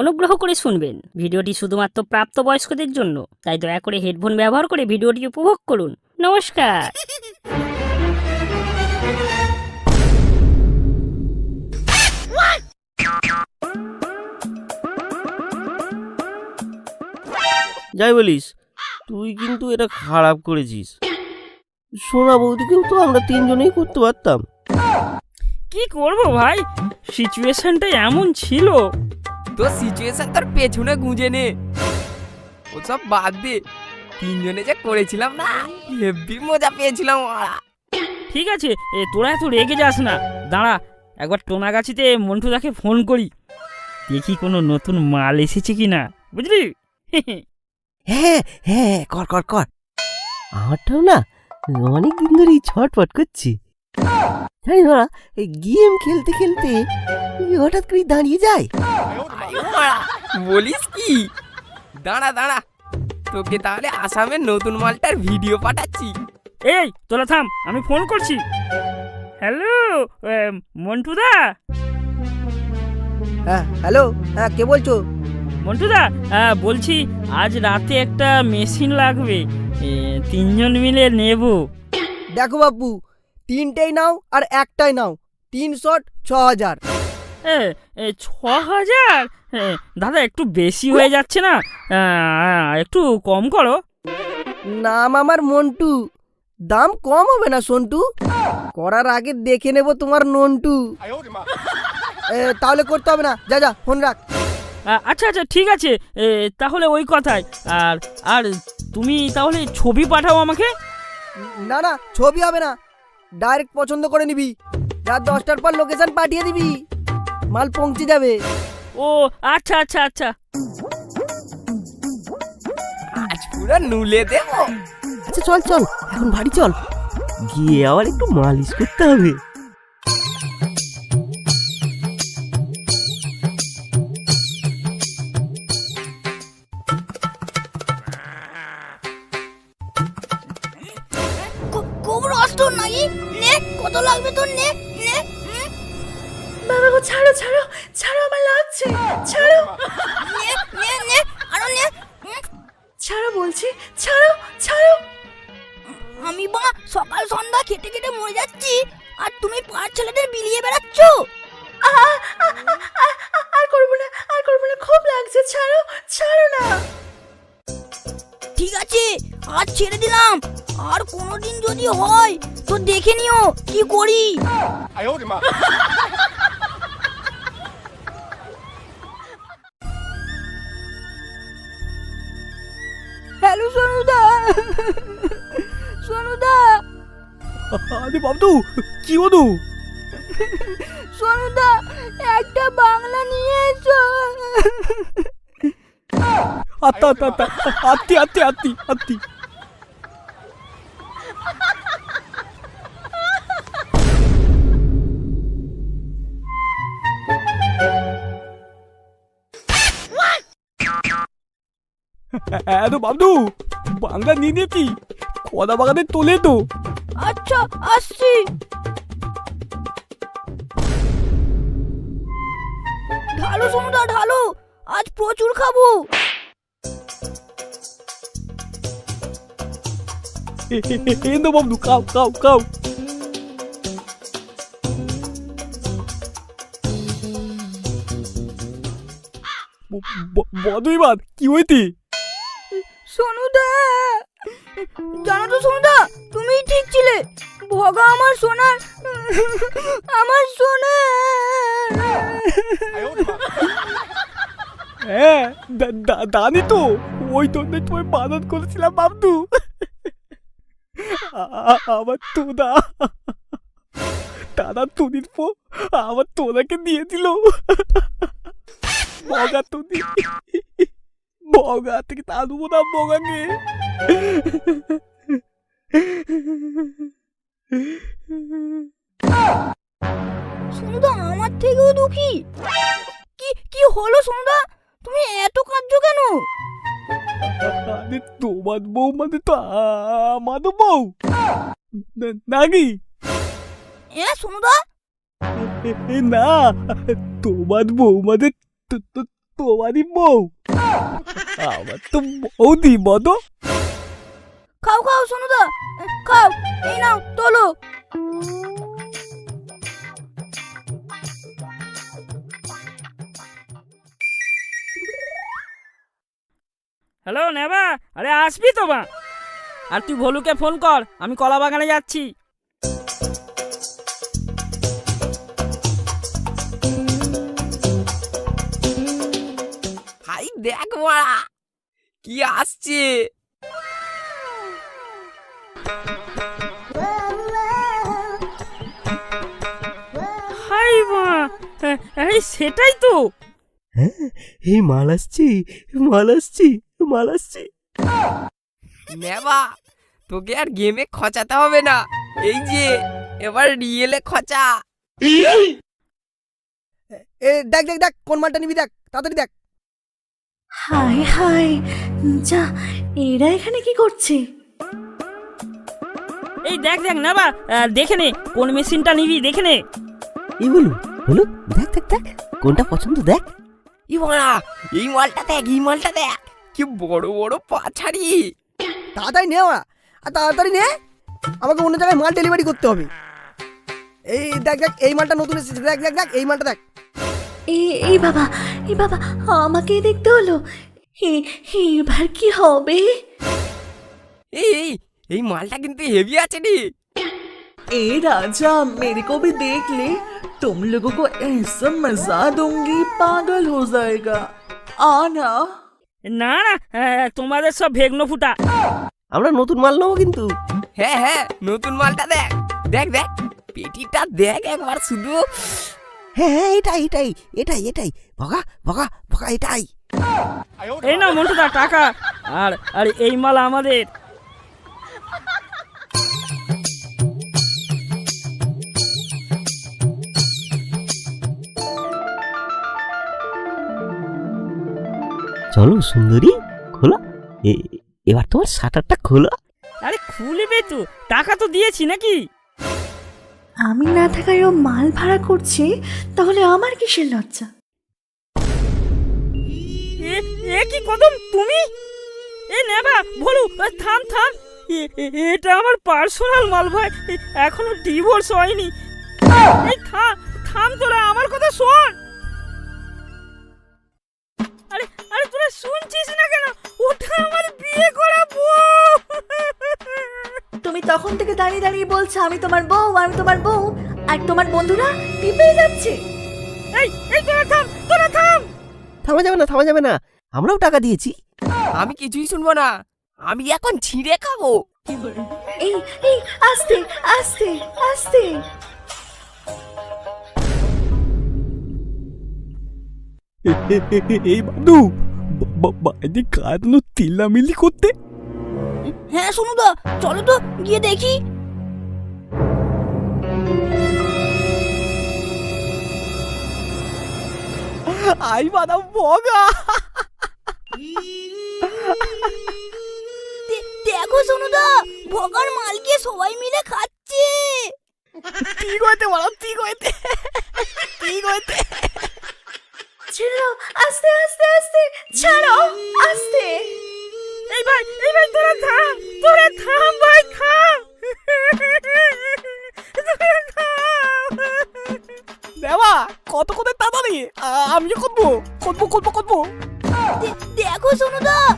অনুগ্রহ করে শুনবেন। ভিডিওটি শুধুমাত্র প্রাপ্তবয়স্কদের জন্য। তাই দয়া করে হেডফোন ব্যবহার করে ভিডিওটি উপভোগ করুন। নমস্কার। যাই বলিস তুই কিন্তু এটা খারাপ করেছিস। সোনা বৌদি কিন্তু আমরা তিনজনেই করতে পারতাম। কি করব ভাই? সিচুয়েশনটা এমন ছিল। তো সিচুয়েশন তোর পেছনে গুঁজে নে। ওসব বাদ দে। তিনজনে যে করেছিলাম না হেভি মজা পেয়েছিলাম ওরা ঠিক আছে এ তোরা এত রেগে যাস না। দাঁড়া একবার টোনাগাছিতে মন্টুদাকে ফোন করি। দেখি কোনো নতুন মাল এসেছে কি না বুঝলি? হ্যাঁ হ্যাঁ কর কর কর। আমারটাও না অনেক দিন ধরেই ছটফট করছি। ধরা এই গেম খেলতে খেলতে হঠাৎ করে দাঁড়িয়ে যায়। বলিস কি? দাঁড়া দাঁড়া তোকে তাহলে আসামের নতুন মালটার ভিডিও পাঠাচ্ছি। এই তোরা থাম আমি ফোন করছি। হ্যালো মন্টুদা? হ্যাঁ হ্যালো হ্যাঁ কে বলছো? মন্টুদা আহ, বলছি আজ রাতে একটা মেশিন লাগবে এ, তিনজন মিলে নেব। দেখো বাপু তিনটেই নাও আর একটাই নাও। তিন শট ছ হাজার। ছ হাজার? দাদা একটু বেশি হয়ে যাচ্ছে না? একটু কম করো। নাম আমার মন্টু। দাম কম হবে না সন্টু? করার আগে দেখে নেব তোমার নন্টু। এ, তাহলে করতে হবে না। যা যা ফোন রাখ। আচ্ছা আচ্ছা ঠিক আছে। তাহলে ওই কথাই। আর আর তুমি তাহলে ছবি পাঠাও আমাকে? না না ছবি হবে না। ডাইরেক্ট পছন্দ করে নিবি। রাত দশটার পর লোকেশন পাঠিয়ে দিবি। মাল পৌঁছে যাবে। ও আচ্ছা আচ্ছা আচ্ছা। আজ পুরো নুলে দেব। আচ্ছা চল চল। এখন বাড়ি চল। গিয়ে আবার একটু মালিশ করতে হবে। খুব রষ্ট নাই নে কত লাগবে তোর? নে নে বাবা গো ছাড়ো ছাড়ো ছাড়ো আমার লাগছে ছাড়ো। নে নে নে আরও নে ছাড়ো বলছি ছাড়ো ছাড়ো। আমি বা সকাল সন্ধ্যা খেটে খেটে মরে যাচ্ছি আর তুমি পাঁচ ছেলেদের বিলিয়ে বেড়াচ্ছ? আর করব না আর করব না খুব লাগছে ছাড়ো ছাড়ো না। ঠিক আছে আজ ছেড়ে দিলাম। আর কোনোদিন যদি হয় তো দেখে নিও কি করি। হ্যালো সোনুদা। সোনুদা। আরে বাবু কি হলো? সোনুদা একটা বাংলা নিয়ে এসো। আত্তা আত্তা আত্তি আত্তি আত্তি আত্তি হ্যাঁ তো বাবু বাংলা নিয়ে নিয়েছি কদা বাগানে তোলে তো। আচ্ছা আসছি। ঢালো সোনুদা ঢালো, আজ প্রচুর খাব। এনো বাবু খাও খাও খাও বদইবার কি হইতে সোনুদা! জানো তো সোনুদা তুমিই ঠিক ছিলে। ভগা আমার সোনার আমার সোনা হ্যাঁ দানি তো। ওই তো তোমায় বাদত করেছিলাম বাবদু আমার তোদা দাদা তুদির পো আমার তোদাকে দিয়ে দিল। বগা তুদি বগা থেকে তা দেবো না বগাকে সোনুদা আমার থেকেও দুঃখী। কি কি হলো সোনুদা তুমি এত কাঁদছো কেন? আরে তোমার বউ মানে তো আমারও বউ। না- নাকি এ এ- এ- না তোমার তো- তো- তোমারই বউ। আমার তো বৌদি বলো খাও খাও সোনুদা খাও এই নাও তোলো। হ্যালো নেবা? আরে আসবি তো বা আর তুই ভলুকে ফোন কর আমি কলা বাগানে যাচ্ছি। ভাই দেখ মারা কি আসছে? হাই মা এই সেটাই তো। হ্যাঁ এই মাল আসছি মাল আসছি। মাল আসছি। নেবা তোকে আর গেমে খচাতে হবে না। এই যে এবার রিয়েলে খচা। এ দেখ দেখ দেখ কোন মালটা নিবি দেখ তাড়াতাড়ি দেখ। হায় হায় যা এরা এখানে কি করছে? এই দেখ দেখ নেবা আহ, দেখে নে কোন মেশিনটা নিবি দেখে নে। এই বলু বলু দেখ দেখ দেখ কোনটা পছন্দ দেখ। ই মারা এই মালটা দেখ এই মালটা দেখ। কি বড় বড় পাছাড়ি তাড়াতাড়ি নে ওরা আর তাড়াতাড়ি নে আমাকে অন্য জায়গায় মাল ডেলিভারি করতে হবে এই দেখ দেখ এই মালটা নতুন এসেছে দেখ দেখ দেখ এই মালটা দেখ এ এই বাবা এই বাবা আমাকে দেখতে হলো এ- এবার কি হবে এই এই এই মালটা কিন্তু হেভি আছে রে ए राजा मेरे को भी देख ले तुम लोगों को ऐसा मजा दूंगी पागल हो जाएगा आना না না তোমাদের সব ভেগ্ন ফুটা। আমরা নতুন মাল নেব কিন্তু। হ্যাঁ হ্যাঁ নতুন মালটা দেখ দেখ দেখ পেটিটা দেখ একবার শুধু। হ্যাঁ হ্যাঁ এটাই এটাই এটাই এটাই ভগা ভগা ভগা এটাই। এই না মন্টুদা টাকা। আর আর এই মাল আমাদের। চলো সুন্দরী খোলো। এ- এবার তোমার শাটারটা খোলো। আরে খুলবে তো টাকা তো দিয়েছি নাকি? আমি না থাকায় ও মাল ভাড়া করছে তাহলে আমার কিসের লজ্জা? এ এ কি কদম তুমি? এ নেবা বলু এ, থাম থাম। এটা আমার পার্সোনাল মাল ভাই এখনও ডিভোর্স হয়নি। এই থাম থাম তোরা আমার কথা শোন। শুনছিস না কেন ওটা আমার বিয়ে করা বউ তুমি তখন থেকে দাঁড়িয়ে দাঁড়িয়ে বলছো আমি তোমার বউ আমি তোমার বউ আর তোমার বন্ধুরা টিপে যাচ্ছে এই এই তোরা থাম তোরা থাম থামা যাবে না থামা যাবে না আমরাও টাকা দিয়েছি আমি কিছুই শুনব না আমি এখন ছিঁড়ে খাব এই এই আস্তে আস্তে আস্তে এই বাদু বাইরে কাঁদনো তিল্লামিলি করতে। হ্যাঁ সোনুদা চলো তো গিয়ে দেখি। আই বাদাম বগা। দেখো সোনুদা ভগার মালকে সবাই মিলে খাচ্ছে। ঠিক হইতে বলো ঠিক হইতে ঠিক হইতে ছেড়ে দাও আস্তে আস্তে আস্তে ছাড়ো আস্তে। এই ভাই এই ভাই তোরা থাম তোরা থাম ভাই থাম। দেওয়া কত কত তাড়াতাড়ি? আমি করব করব করব করব দেখো সোনুদা দেখো